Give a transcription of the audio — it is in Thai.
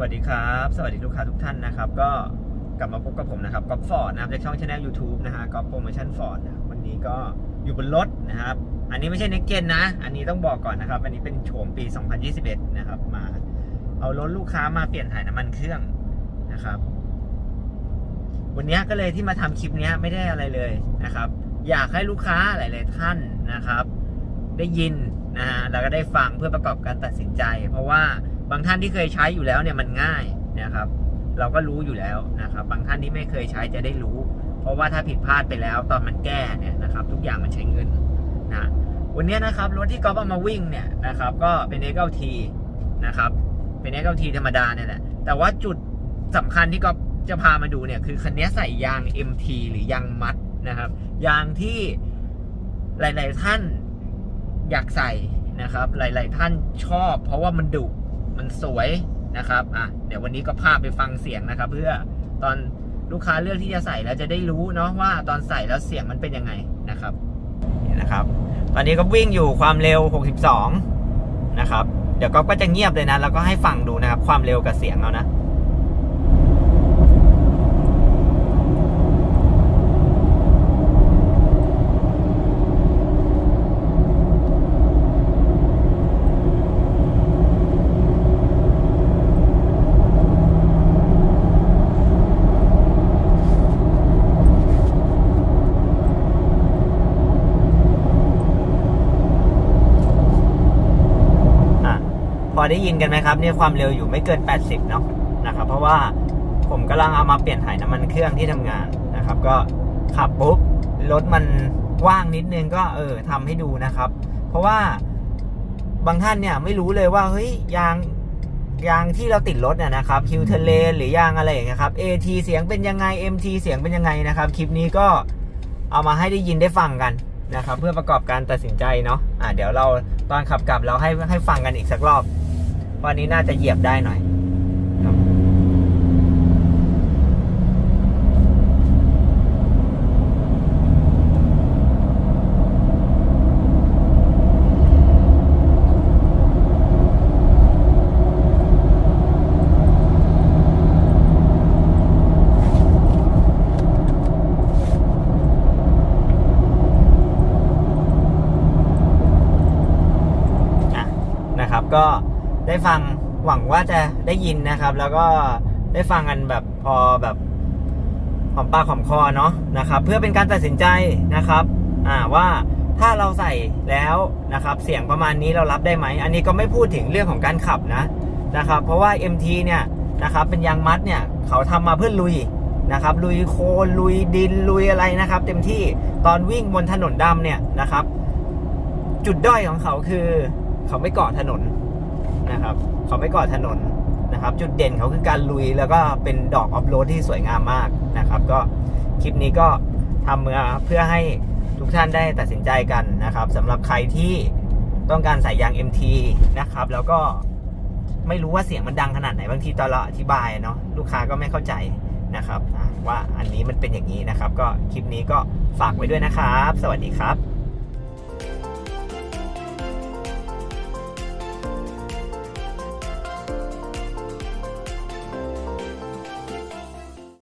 วัสดีครับ สวัสดีลูกค้าทุกท่านนะครับ ก็กลับมาพบกับผมนะครับก๊อฟฟอร์ดนะครับจากช่องช anel YouTube นะฮะก๊อฟโปรโมชั่นฟอร์ดวันนี้ก็อยู่บนรถนะครับ อันนี้ไม่ใช่เน็กเกนนะ อันนี้ต้องบอกก่อนนะครับ อันนี้เป็นโฉมปี 2021 นะครับ มาเอารถลูกค้ามาเปลี่ยนถ่ายน้ำมันเครื่องนะครับ วันนี้ก็เลยที่มาทำคลิปนี้ไม่ได้อะไรเลยนะครับ อยากให้ลูกค้าหลาย ๆ ท่านนะครับ ได้ยินนะฮะแล้วก็ได้ฟังเพื่อประกอบการตัดสินใจ เพราะว่า บางท่านที่เคยใช้อยู่แล้วเนี่ยมันง่ายนะครับ เราก็รู้อยู่แล้วนะครับ บางท่านที่ไม่เคยใช้จะได้รู้ เพราะว่าถ้าผิดพลาดไปแล้วตอนมันแก้เนี่ยนะครับ ทุกอย่างมันใช้เงินนะวันนี้นะครับรถที่ก๊อฟเอามาวิ่งเนี่ยนะครับก็เป็น x l t นะครับเป็น x l t ธรรมดาเนี่ยแหละแต่ว่าจุดสำคัญที่ก๊อฟจะพามาดูเนี่ยคือคันนี้ใส่ยาง MT หรือยางมัดนะครับยางที่หลาย ๆ ท่านอยากใส่นะครับ หลาย ๆ ท่านชอบ เพราะว่ามันดุ มันสวยนะครับอะเดี๋ยววันนี้ก็พาไปฟังเสียงนะครับ เพื่อตอนลูกค้าเลือกที่จะใส่แล้วจะได้รู้เนาะว่าตอนใส่แล้วเสียงมันเป็นยังไงนะครับนี่นะครับ ตอนนี้ก็วิ่งอยู่ความเร็ว 62 นะครับ เดี๋ยวก็จะเงียบเลยนะ แล้วก็ให้ฟังดูนะครับ ความเร็วกับเสียงเอานะพอ ได้ยินกันไหมครับเนี่ยความเร็วอยู่ไม่เกิน 80 เนาะนะครับ เพราะว่าผมกำลังเอามาเปลี่ยนถ่ายน้ำมันเครื่องที่ทำงานนะครับ ก็ขับปุ๊บรถมันว่างนิดนึงก็เออทำให้ดูนะครับ เพราะว่าบางท่านเนี่ยไม่รู้เลยว่าเฮ้ยยางยางที่เราติดรถเนี่ยนะครับฮิวเทเลนหรือยางอะไรอย่างเงี้ยครับ AT เสียงเป็นยังไง MT เสียงเป็นยังไงนะครับ คลิปนี้ก็เอามาให้ได้ยินได้ฟังกันนะครับ เพื่อประกอบการตัดสินใจเนาะอะเดี๋ยวเราตอนขับกลับเราให้ให้ฟังกันอีกสักรอบ วันนี้น่าจะเหยียบได้หน่อยอะนะครับก็ ได้ฟังหวังว่าจะได้ยินนะครับ แล้วก็ได้ฟังกันแบบพอแบบหอมปากหอมคอเนาะนะครับ เพื่อเป็นการตัดสินใจนะครับ อ่าว่าถ้าเราใส่แล้วนะครับ เสียงประมาณนี้เรารับได้ไหม อันนี้ก็ไม่พูดถึงเรื่องของการขับนะนะครับ เพราะว่า MT เนี่ยนะครับ เป็นยางมัดเนี่ยเขาทำมาเพื่อลุยนะครับ ลุยโคลนลุยดินลุยอะไรนะครับ เต็มที่ตอนวิ่งบนถนนดำเนี่ยนะครับ จุดด้อยของเขาคือ เขาไม่เกาะถนน นะครับเขาไม่กาะถนนนะครับ จุดเด่นเขาคือการลุยแล้วก็เป็นดอกออฟโรดที่สวยงามมากนะครับ ก็คลิปนี้ก็ทำมาเพื่อให้ทุกท่านได้ตัดสินใจกันนะครับสำหรับใครที่ต้องการใส่ยาง MT นะครับ แล้วก็ไม่รู้ว่าเสียงมันดังขนาดไหนบางทีตอนเราอธิบายเนาะลูกค้าก็ไม่เข้าใจนะครับว่าอันนี้มันเป็นอย่างนี้นะครับ ก็คลิปนี้ก็ฝากไว้ด้วยนะครับ สวัสดีครับ